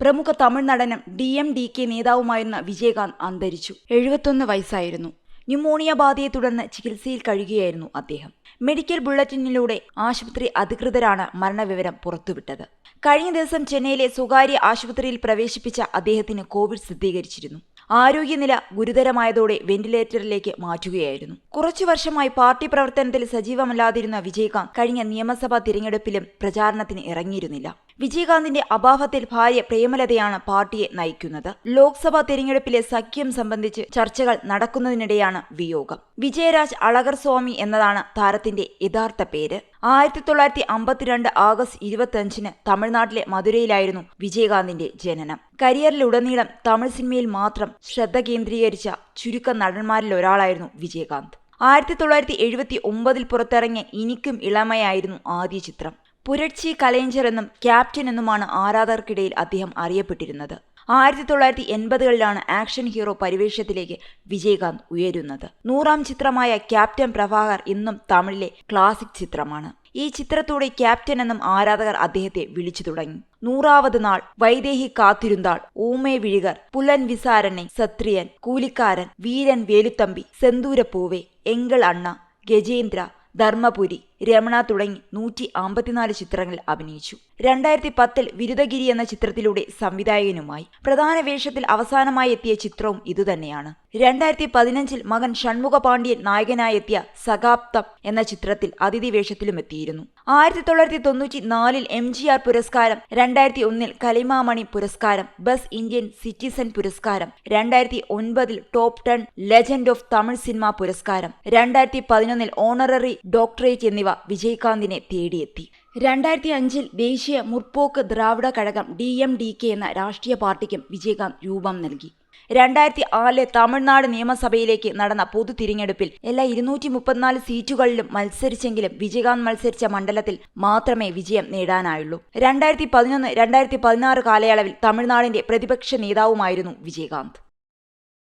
പ്രമുഖ തമിഴ് നടനും D M D K നേതാവുമായിരുന്ന വിജയകാന്ത് അന്തരിച്ചു. എഴുപത്തൊന്ന് വയസ്സായിരുന്നു. ന്യൂമോണിയ ബാധയെ തുടർന്ന് ചികിത്സയിൽ കഴിയുകയായിരുന്നു അദ്ദേഹം. മെഡിക്കൽ ബുള്ളറ്റിനിലൂടെ ആശുപത്രി അധികൃതരാണ് മരണവിവരം പുറത്തുവിട്ടത്. കഴിഞ്ഞ ദിവസം ചെന്നൈയിലെ സ്വകാര്യ ആശുപത്രിയിൽ പ്രവേശിപ്പിച്ച അദ്ദേഹത്തിന് കോവിഡ് സ്ഥിരീകരിച്ചിരുന്നു. ആരോഗ്യനില ഗുരുതരമായതോടെ വെന്റിലേറ്ററിലേക്ക് മാറ്റുകയായിരുന്നു. കുറച്ചു വർഷമായി പാർട്ടി പ്രവർത്തനത്തിൽ സജീവമല്ലാതിരുന്ന വിജയകാന്ത് കഴിഞ്ഞ നിയമസഭാ തിരഞ്ഞെടുപ്പിലും പ്രചാരണത്തിന് ഇറങ്ങിയിരുന്നില്ല. വിജയകാന്തിന്റെ അഭാവത്തിൽ ഭാര്യ പ്രേമലതയാണ് പാർട്ടിയെ നയിക്കുന്നത്. ലോക്സഭാ തെരഞ്ഞെടുപ്പിലെ സഖ്യം സംബന്ധിച്ച് ചർച്ചകൾ നടക്കുന്നതിനിടെയാണ് വിയോഗം. വിജയരാജ് അളകർ സ്വാമി എന്നതാണ് താരത്തിന്റെ യഥാർത്ഥ പേര്. ആയിരത്തി തൊള്ളായിരത്തി അമ്പത്തിരണ്ട് ആഗസ്റ്റ് ഇരുപത്തിയഞ്ചിന് തമിഴ്നാട്ടിലെ മധുരയിലായിരുന്നു വിജയകാന്തിന്റെ ജനനം. കരിയറിലുടനീളം തമിഴ് സിനിമയിൽ മാത്രം ശ്രദ്ധ കേന്ദ്രീകരിച്ച ചുരുക്ക നടന്മാരിൽ ഒരാളായിരുന്നു വിജയകാന്ത്. ആയിരത്തി തൊള്ളായിരത്തി എഴുപത്തി ഒമ്പതിൽ പുറത്തിറങ്ങിയ ഇനിക്കും ഇളമയായിരുന്നു ആദ്യ ചിത്രം. പുരട്ചി കലേഞ്ചർ എന്നും ക്യാപ്റ്റൻ എന്നുമാണ് ആരാധകർക്കിടയിൽ അദ്ദേഹം അറിയപ്പെട്ടിരുന്നത്. ആയിരത്തി തൊള്ളായിരത്തി എൺപതുകളിലാണ് ആക്ഷൻ ഹീറോ പരിവേഷത്തിലേക്ക് വിജയകാന്ത് ഉയരുന്നത്. നൂറാം ചിത്രമായ ക്യാപ്റ്റൻ പ്രഭാകർ ഇന്നും തമിഴിലെ ക്ലാസിക് ചിത്രമാണ്. ഈ ചിത്രത്തോടെ ക്യാപ്റ്റൻ എന്നും ആരാധകർ അദ്ദേഹത്തെ വിളിച്ചു തുടങ്ങി. നൂറാവത് നാൾ വൈദേഹി കാത്തിരുന്നാൾ ഊമേ വിഴികർ പുലൻ വിസാരണെ സത്രിയൻ കൂലിക്കാരൻ വീരൻ വേലുത്തമ്പി സെന്തൂരപ്പൂവെ എങ്കൾ അണ്ണ ഗജേന്ദ്ര ധർമ്മപുരി രമണ തുടങ്ങി നൂറ്റി അമ്പത്തിനാല് ചിത്രങ്ങളിൽ അഭിനയിച്ചു. രണ്ടായിരത്തി പത്തിൽ വിരുദഗിരി എന്ന ചിത്രത്തിലൂടെ സംവിധായകനുമായി. പ്രധാന വേഷത്തിൽ അവസാനമായി എത്തിയ ചിത്രവും ഇതുതന്നെയാണ്. രണ്ടായിരത്തി പതിനഞ്ചിൽ മകൻ ഷൺമുഖ പാണ്ഡ്യൻ നായകനായി എത്തിയ സകാപ്തം എന്ന ചിത്രത്തിൽ അതിഥി വേഷത്തിലും എത്തിയിരുന്നു. ആയിരത്തി തൊള്ളായിരത്തി തൊണ്ണൂറ്റി നാലിൽ എം ജി ആർ പുരസ്കാരം രണ്ടായിരത്തി ഒന്നിൽ കലിമാമണി പുരസ്കാരം ബസ് ഇന്ത്യൻ സിറ്റിസൺ പുരസ്കാരം രണ്ടായിരത്തി ഒൻപതിൽ top ten legend of Tamil cinema പുരസ്കാരം രണ്ടായിരത്തി പതിനൊന്നിൽ ഓണററി ഡോക്ടറേറ്റ് എന്നിവ വിജയകാന്തിനെ തേടിയെത്തി രണ്ടായിരത്തി അഞ്ചിൽ Desiya Murpokku Dravida Kazhagam D M D K എന്ന രാഷ്ട്രീയ പാർട്ടിക്കും വിജയകാന്ത് രൂപം നൽകി. രണ്ടായിരത്തി ആറിലെ തമിഴ്നാട് നിയമസഭയിലേക്ക് നടന്ന പൊതു തിരഞ്ഞെടുപ്പിൽ എല്ലാ ഇരുന്നൂറ്റി മുപ്പത്തിനാല് സീറ്റുകളിലും മത്സരിച്ചെങ്കിലും വിജയകാന്ത് മത്സരിച്ച മണ്ഡലത്തിൽ മാത്രമേ വിജയം നേടാനായുള്ളൂ. രണ്ടായിരത്തി പതിനൊന്ന് രണ്ടായിരത്തി പതിനാറ് കാലയളവിൽ തമിഴ്നാടിന്റെ പ്രതിപക്ഷ നേതാവുമായിരുന്നു വിജയകാന്ത്.